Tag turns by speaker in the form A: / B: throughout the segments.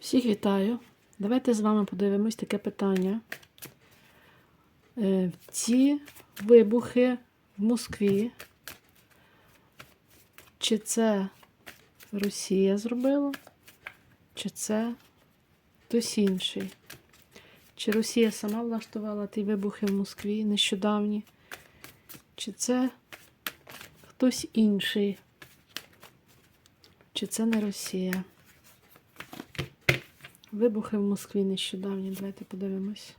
A: Всіх вітаю. Давайте з вами подивимось таке питання. Е, Ці вибухи в Москві. Чи це Росія зробила, чи це хтось інший? Чи Росія сама влаштувала ті вибухи в Москві нещодавні? Чи це хтось інший? Чи це не Росія? Вибухи в Москві нещодавні. Давайте подивимось.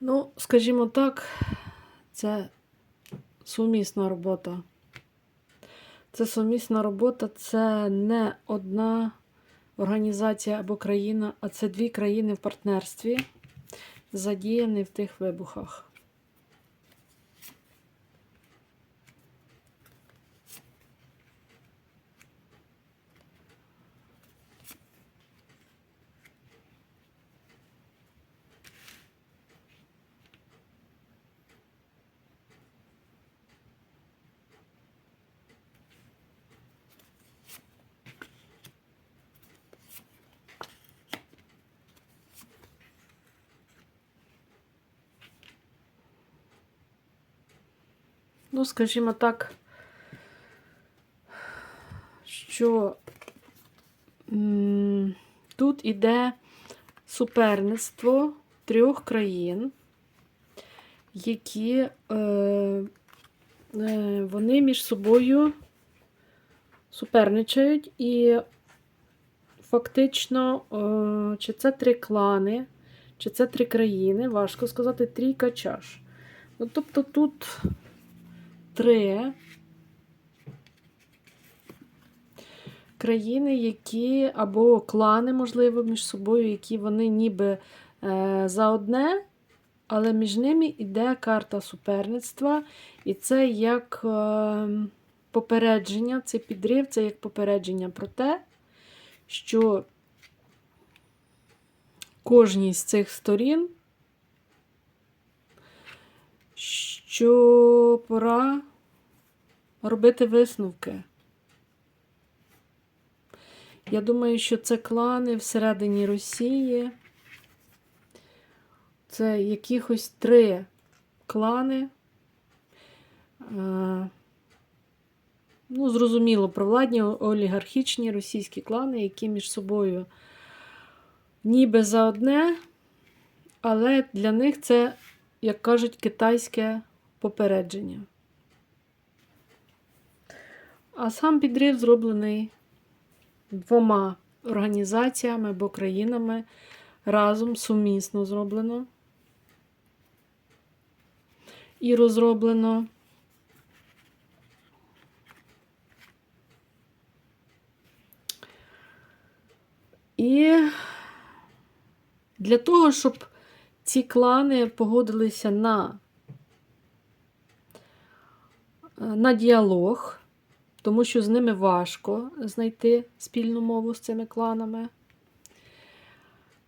A: Ну, скажімо так, це сумісна робота. Це сумісна робота, це не одна організація або країна, а це дві країни в партнерстві, задіяні в тих вибухах. Ну, скажімо так, що тут іде суперництво трьох країн, які е, е, вони між собою суперничають, і фактично, е, чи це три клани, чи це три країни, важко сказати, трійка чаш. Ну, тобто тут три країни, які або клани, можливо, між собою, які вони ніби е, за одне, але між ними йде карта суперництва, і це як е, попередження, це підрив, це як попередження про те, що кожній з цих сторін що пора робити висновки. Я думаю, що це клани всередині Росії. Це якихось три клани. Е, Ну, зрозуміло, провладні олігархічні російські клани, які між собою ніби за одне, але для них це як кажуть, китайське попередження. А сам підрив зроблений двома організаціями або країнами разом сумісно зроблено і розроблено. І для того, щоб ці клани погодилися на, на діалог, тому що з ними важко знайти спільну мову з цими кланами.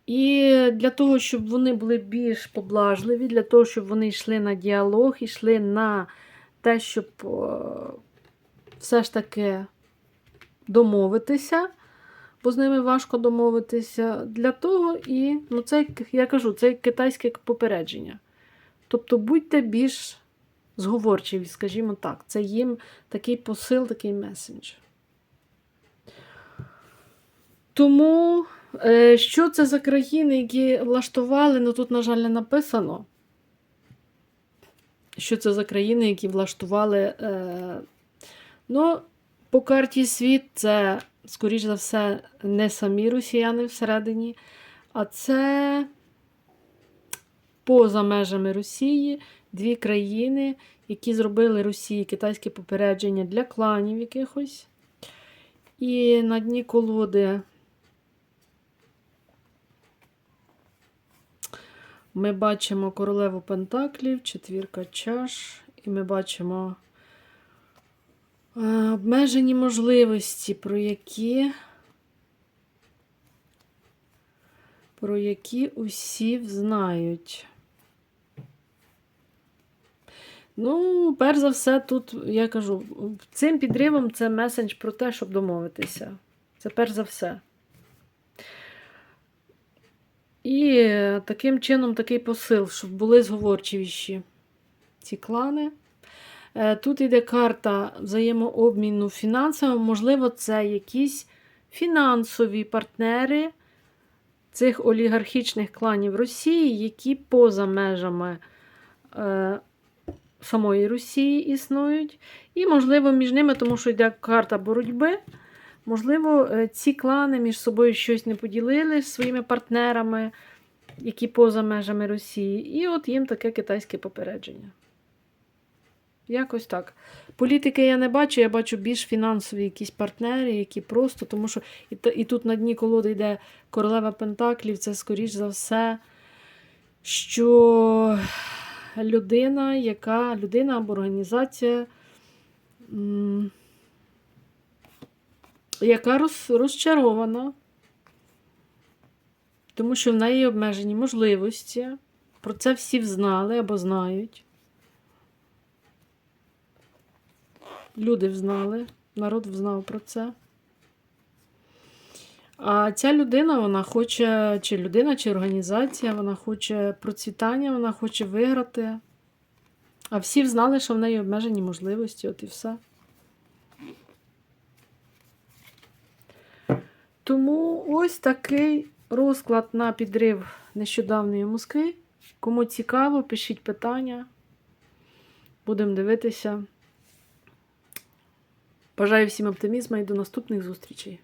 A: І для того, щоб вони були більш поблажливі, для того, щоб вони йшли на діалог, йшли на те, щоб все ж таки домовитися бо з ними важко домовитися. Для того і, ну, це, я кажу, це китайське попередження. Тобто будьте більш зговорчиві, скажімо так. Це їм такий посил, такий месендж. Тому, е, що це за країни, які влаштували, ну тут, на жаль, не написано. Що це за країни, які влаштували. Е, ну, по карті світ це скоріш за все, не самі росіяни всередині, а це поза межами Росії дві країни, які зробили Росії китайське попередження для кланів якихось. І на дні колоди ми бачимо королеву Пентаклів, четвірка чаш, і ми бачимо обмежені можливості, про які про які усі знають. Ну, перш за все, тут я кажу, цим підривом це месендж про те, щоб домовитися. Це перш за все. І е, таким чином такий посил, щоб були зговорчивіші ці клани. Е, Тут йде карта взаємообміну фінансовим. Можливо, це якісь фінансові партнери цих олігархічних кланів Росії, які поза межами е, самої Росії існують. І, можливо, між ними, тому що йде карта боротьби. Можливо, е, ці клани між собою щось не поділили своїми партнерами, які поза межами Росії. І от їм таке китайське попередження. Якось так. Політики я не бачу, я бачу більш фінансові якісь партнери, які просто, тому що і, і тут на дні колоди йде королева Пентаклів, це, скоріш за все, що людина, яка людина або організація, яка роз, розчарована, тому що в неї обмежені можливості. Про це всі взнали або знають. Люди взнали, народ взнав про це. А ця людина, вона хоче, чи людина, чи організація, вона хоче процвітання, вона хоче виграти. А всі взнали, що в неї обмежені можливості, от і все. Тому ось такий розклад на підрив нещодавної Москви. Кому цікаво, пишіть питання. Будемо дивитися. Бажаю всім оптимізму і до наступних зустрічей.